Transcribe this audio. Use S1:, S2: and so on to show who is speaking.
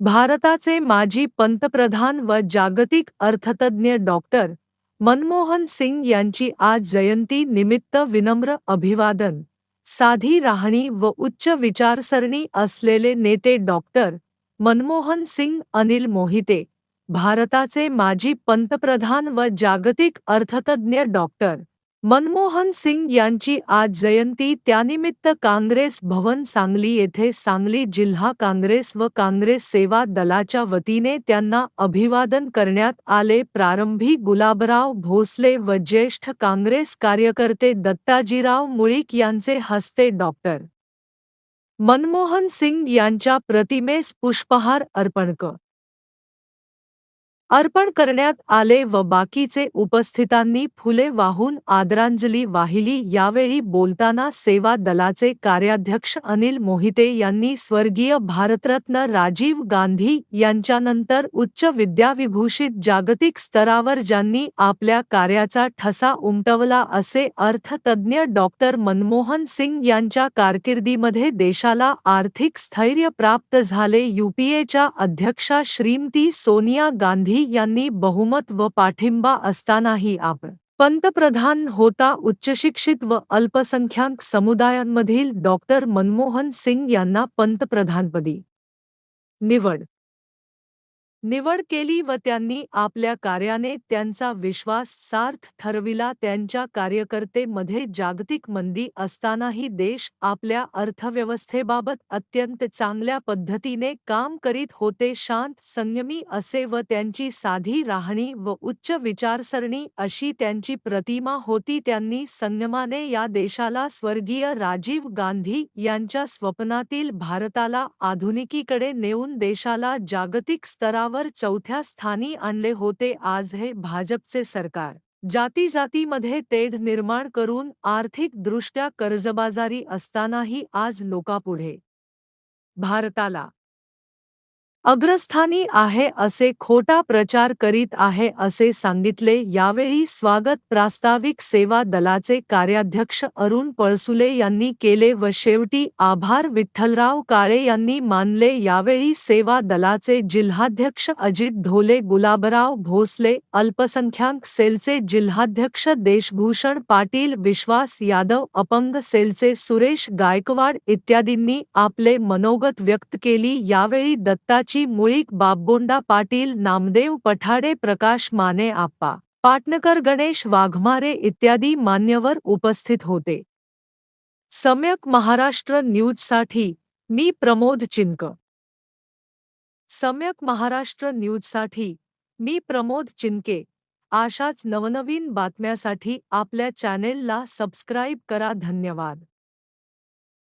S1: भारताचे माजी पंतप्रधान व जागतिक अर्थतज्ञ डॉक्टर मनमोहन सिंग यांची आज जयंती निमित्त विनम्र अभिवादन साधी राहणी व उच्च विचारसरणी असलेले नेते डॉक्टर मनमोहन सिंग अनिल मोहिते भारताचे माजी पंतप्रधान व जागतिक अर्थतज्ञ डॉक्टर मनमोहन सिंग यांची आज जयंती. त्यानिमित्त काँग्रेस भवन सांगली येथे सांगली जिल्हा काँग्रेस व काँग्रेस सेवा दलाच्या वतीने त्यांना अभिवादन करण्यात आले. प्रारंभी गुलाबराव भोसले व ज्येष्ठ काँग्रेस कार्यकर्ते दत्ताजीराव मुळीक यांचे हस्ते डॉक्टर मनमोहन सिंग यांच्या प्रतिमेस पुष्पहार अर्पण क. अर्पण करण्यात आले व बाकीचे उपस्थितांनी फुले वाहून आदरांजली वाहिली. यावेळी बोलताना सेवा दलाचे कार्याध्यक्ष अनिल मोहिते यांनी स्वर्गीय भारतरत्न राजीव गांधी यांच्यानंतर उच्च विद्याविभूषित जागतिक स्तरावर ज्यांनी आपल्या कार्याचा ठसा उमटवला असे अर्थतज्ञ डॉक्टर मनमोहन सिंग यांच्या कारकिर्दीमध्ये देशाला आर्थिक स्थैर्य प्राप्त झाले. यूपीएच्या अध्यक्षा श्रीमती सोनिया गांधी यांनी बहुमत व पाठिंबा असतानाही आपण पंतप्रधान होता उच्चशिक्षित व अल्पसंख्याक समुदायांमधील डॉक्टर मनमोहन सिंग यांना पंतप्रधानपदी. निवड. निवड केली व त्यांनी आपल्या कार्याने त्यांचा विश्वास सार्थ ठरविला. त्यांच्या कार्यकर्तेमध्ये जागतिक मंदी असतानाही देश आपल्या अर्थव्यवस्थेबाबत अत्यंत चांगल्या पद्धतीने काम करीत होते. शांत संयमी असे व त्यांची साधी राहणी व उच्च विचारसरणी अशी त्यांची प्रतिमा होती. त्यांनी संयमाने या देशाला स्वर्गीय राजीव गांधी यांच्या स्वप्नातील भारताला आधुनिकीकडे नेऊन देशाला जागतिक स्तरावर वर चौथ्या स्थानी आणले होते आज हे भाजपचे सरकार. जाती जातीमध्ये तेढ निर्माण करून आर्थिकदृष्ट्या कर्जबाजारी असतानाही आज लोकापुढे. भारताला अग्रस्थानी आहे असे खोटा प्रचार करीत आहे असे सांगितले यावेळी स्वागत प्रास्ताविक सेवा दलाचे कार्याध्यक्ष अरुण पळसुले यांनी केले व शेवटी आभार विठ्ठलराव काळे यांनी मानले. यावेळी सेवा दलाचे जिल्हाध्यक्ष अजित ढोले गुलाबराव भोसले अल्पसंख्याक सेलचे जिल्हाध्यक्ष देशभूषण पाटील विश्वास यादव अपंग सेलचे सुरेश गायकवाड इत्यादींनी आपले मनोगत व्यक्त केली. यावेळी दत्ता दत्ताची मुळीक बाबगोंडा पाटील नामदेव पठाडे प्रकाश माने आप्पा पाटणकर गणेश वाघमारे इत्यादी मान्यवर उपस्थित होते. सम्यक महाराष्ट्र न्यूजसाठी मी प्रमोद चिंक सम्यक महाराष्ट्र न्यूजसाठी मी प्रमोद चिंके आशाच नवनवीन बातम्यासाठी आपल्या चॅनेलला सबस्क्राईब करा. धन्यवाद.